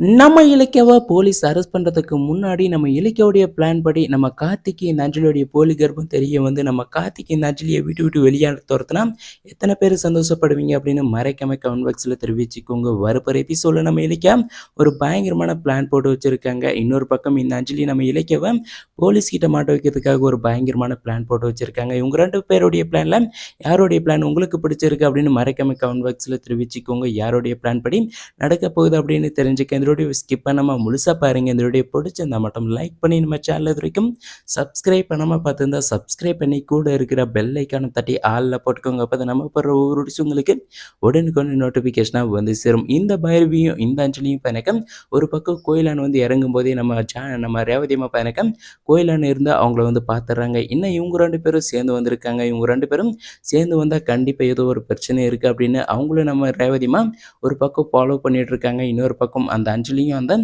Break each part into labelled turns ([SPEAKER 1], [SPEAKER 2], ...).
[SPEAKER 1] நம்ம இலக்கியாவை police arrest பண்ணுறதுக்கு முன்னாடி நம்ம இலக்கியாவுடைய பிளான் படி நம்ம கார்த்திகி இந்த அஞ்சலியோடைய போலி கர்ப்பம் தெரிய வந்து நம்ம கார்த்திகி இந்த அஞ்சலியை விட்டு விட்டு வெளியான துரத்துனா எத்தனை பேர் சந்தோஷப்படுவீங்க அப்படின்னு மறைக்காம கமெண்ட் பாக்ஸில் தெரிவிச்சுக்கோங்க. வரப்போகிற எபிசோடில் நம்ம இலக்கியா? ஒரு பயங்கரமான பிளான் போட்டு வச்சுருக்காங்க. இன்னொரு பக்கம் இந்த அஞ்சலி நம்ம இலக்கியாவை போலீஸ் கிட்ட மாட்ட வைக்கிறதுக்காக ஒரு பயங்கரமான பிளான் போட்டு வச்சுருக்காங்க. இவங்க ரெண்டு பேருடைய பிளானில் யாருடைய பிளான் உங்களுக்கு பிடிச்சிருக்கு அப்படின்னு மறைக்காம கமெண்ட் பாக்ஸில் தெரிவிச்சுக்கோங்க. யாருடைய பிளான் படி நடக்க போகுது அப்படின்னு தெரிஞ்சுக்க இந்த வீடியோ ஸ்கிப் பண்ணாமல் முழுசாக பாருங்கள் இந்த வீடியோ பிடிச்சிருந்தா மட்டும் லைக் பண்ணி நம்ம சேனல் இது வரைக்கும் சப்ஸ்கிரைப் பண்ணாமல் பார்த்துருந்தா சப்ஸ்கிரைப் பண்ணி கூட இருக்கிற பெல் ஐக்கானை தட்டி ஆளில் போட்டுக்கோங்க. அப்போ தான் நம்ம போகிற ஒவ்வொரு விஷயம் உங்களுக்கு உடனுக்குடனே நோட்டிஃபிகேஷனாக வந்து சேரும். இந்த பைரவியும் இந்த அஞ்சலியும் பயணக்கம் ஒரு பக்கம் கோயிலான வந்து இறங்கும் போதே நம்ம சே நம்ம ரேவதியமாக பயணக்கம் கோயிலான இருந்து அவங்கள வந்து பார்த்துட்றாங்க இன்னும் இவங்க ரெண்டு பேரும் சேர்ந்து வந்திருக்காங்க. இவங்க ரெண்டு பேரும் சேர்ந்து வந்தால் கண்டிப்பாக ஏதோ ஒரு பிரச்சனை இருக்குது அப்படின்னு அவங்களும் நம்ம ரேவதியமாக ஒரு பக்கம் ஃபாலோ பண்ணிகிட்ருக்காங்க இருக்காங்க. இன்னொரு பக்கம் அந்த அஞ்சலியும் வந்து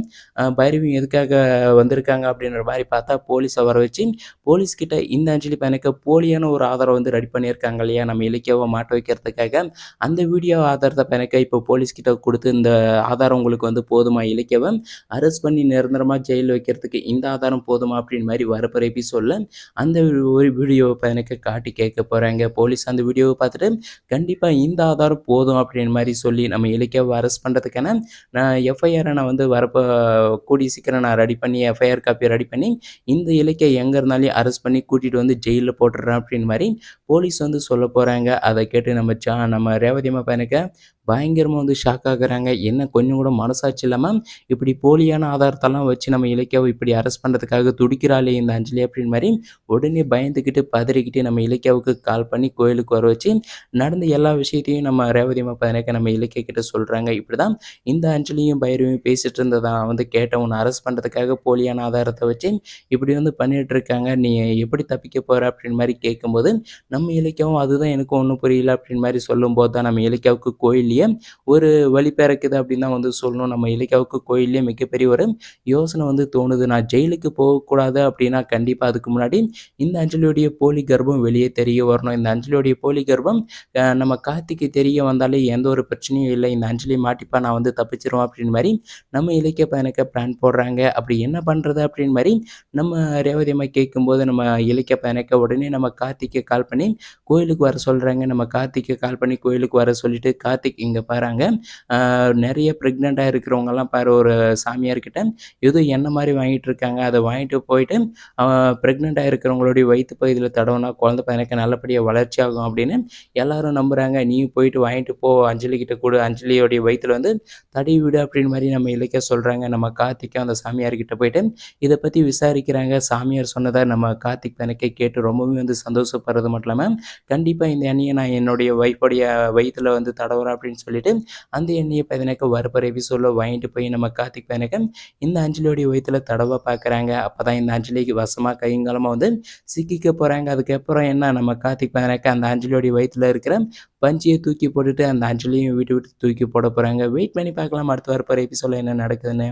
[SPEAKER 1] பைரவி பைரவியும் எதுக்காக வந்திருக்காங்க அப்படின்ற மாதிரி பார்த்தா போலீஸை வர வச்சு போலீஸ் கிட்ட இந்த அஞ்சலி பையனுக்கு போலியான ஒரு ஆதாரம் வந்து ரெடி பண்ணியிருக்காங்க இல்லையா? நம்ம இலக்கியாவை மாட்ட வைக்கிறதுக்காக. அந்த வீடியோ ஆதாரத்தை பையனுக்கு இப்போ போலீஸ் கிட்ட கொடுத்து இந்த ஆதாரம் உங்களுக்கு வந்து போதுமா இலக்கியாவை? அரெஸ்ட் பண்ணி நிரந்தரமாக ஜெயிலில் வைக்கிறதுக்கு இந்த ஆதாரம் போதுமா அப்படின்னு மாதிரி வரப்போகிற சொல்ல அந்த ஒரு வீடியோவை பையனுக்கு காட்டி கேட்க போகிறாங்க போலீஸ் அந்த வீடியோவை பார்த்துட்டு கண்டிப்பாக இந்த ஆதாரம் போதும் அப்படின்னு மாதிரி சொல்லி நம்ம இலக்கியாவை அரெஸ்ட் பண்ணுறதுக்கான நான் எஃப்ஐஆரை நான் வந்து வரப்போ கூடி சீக்கிரம் நான் ரெடி பண்ணி எஃப்ஐஆர் காப்பி ரெடி பண்ணி இந்த இலக்கிய எங்கே இருந்தாலும் அரெஸ்ட் பண்ணி கூட்டிகிட்டு வந்து ஜெயிலில் போட்டுடுறேன் அப்படின்னு மாதிரி போலீஸ் வந்து சொல்ல போகிறாங்க அதை கேட்டு நம்ம ஜா நம்ம ரேவதி அம்மா பையனுக்கு பயங்கரமாக வந்து ஷாக் ஆகுறாங்க. என்ன கொஞ்சம் கூட மனசாட்சி இல்லாமல் இப்படி போலியான ஆதாரத்தெல்லாம் வச்சு நம்ம இலக்கியாவை இப்படி அரெஸ்ட் பண்ணுறதுக்காக துடிக்கிறாளே இந்த அஞ்சலி அப்படின்னு மாதிரி உடனே பயந்துக்கிட்டு பதறிக்கிட்டு நம்ம இலக்கியாவுக்கு கால் பண்ணி கோயிலுக்கு வர வச்சு நடந்த எல்லா விஷயத்தையும் நம்ம ரேவதி அம்மா நம்ம இலக்கிய கிட்ட சொல்கிறாங்க இப்படி தான் இந்த அஞ்சலியும் பைரவியும் பேசிட்டு இருந்ததா வந்து கேட்டேன் உன்னை அரெஸ்ட் பண்ணுறதுக்காக போலியான ஆதாரத்தை வச்சு இப்படி வந்து பண்ணிட்டு இருக்காங்க. நீ எப்படி தப்பிக்க போகிற அப்படின்னு மாதிரி கேட்கும்போது நம்ம இலக்கியாவும் அதுதான் எனக்கு ஒன்றும் புரியல அப்படின்னு மாதிரி சொல்லும்போது தான் நம்ம இலக்கியாவுக்கு கோயில் வழியிலேயே ஒரு வழி பிறக்குது அப்படின்னு தான் வந்து சொல்லணும். நம்ம இலக்கியாவுக்கு கோயிலே மிகப்பெரிய ஒரு யோசனை வந்து தோணுது. நான் ஜெயிலுக்கு போகக்கூடாது அப்படின்னா கண்டிப்பாக அதுக்கு முன்னாடி இந்த அஞ்சலியுடைய போலி கர்ப்பம் வெளியே தெரிய வரணும். இந்த அஞ்சலியுடைய போலி கர்ப்பம் நம்ம கார்த்திக்கு தெரிய வந்தாலே எந்த ஒரு பிரச்சனையும் இல்லை. இந்த அஞ்சலி மாட்டிப்பா நான் வந்து தப்பிச்சிருவோம் அப்படின்னு மாதிரி நம்ம இலக்கிய பயனுக்கு பிளான் போடுறாங்க. அப்படி என்ன பண்ணுறது அப்படின்னு மாதிரி நம்ம ரேவதி அம்மா கேட்கும்போது நம்ம இலக்கிய பயனுக்கு உடனே நம்ம கார்த்திக்கு கால் பண்ணி கோயிலுக்கு வர சொல்கிறாங்க நம்ம கார்த்திக்கு கால் பண்ணி கோயிலுக்கு வர சொல்லிட்டு கார்த்திக் இங்கே பாருங்க. நிறைய ப்ரெக்னெண்ட்டாக இருக்கிறவங்கெல்லாம் பாரு ஒரு சாமியார்கிட்ட ஏதோ என்ன மாதிரி வாங்கிட்டு இருக்காங்க? அதை வாங்கிட்டு போயிட்டு ப்ரெக்னெண்ட்டாக இருக்கிறவங்களுடைய வயிற்று பகுதியில் தடவுனா குழந்தை பையனுக்கு நல்லபடியாக வளர்ச்சி ஆகும் அப்படின்னு எல்லாரும் நம்புகிறாங்க நீ போயிட்டு வாங்கிட்டு போ அஞ்சலி கிட்ட கூட அஞ்சலியோடைய வயிற்றுல வந்து தடி விடு அப்படின்னு மாதிரி நம்ம இலக்கிய சொல்கிறாங்க நம்ம கார்த்திக்கும் அந்த சாமியார்கிட்ட போயிட்டு இதை பற்றி விசாரிக்கிறாங்க. சாமியார் சொன்னதாக நம்ம கார்த்திக் பையனுக்கே கேட்டு ரொம்பவே வந்து சந்தோஷப்படுறது மட்டும் இல்லாமல் கண்டிப்பாக இந்த அணியை நான் என்னுடைய ஒய்ஃபுடைய வயிற்றுல வந்து தடவுறேன் அப்படின்னு சொல்லிட்டு அந்த எண்ணெயை பையனுக்கு வரப்போகிற எபிசோடில் வாங்கிட்டு போய் நம்ம கார்த்திக் பையனுக்கு இந்த அஞ்சலியோடைய வயிற்றுல தடவை பார்க்குறாங்க அப்போ தான் இந்த அஞ்சலிக்கு வசமாக கைங்காலமாக வந்து சிக்கிக்க போகிறாங்க அதுக்கப்புறம் என்ன நம்ம கார்த்திக் பையனுக்கு அந்த அஞ்சலியோடைய வயிற்றுல இருக்கிற பஞ்சியை தூக்கி போட்டுட்டு அந்த அஞ்சலியும் விட்டு விட்டு தூக்கி போட போகிறாங்க வெயிட் பண்ணி பார்க்கலாம். அடுத்து வரப்போகிற எபிசோடில் என்ன நடக்குதுன்னு.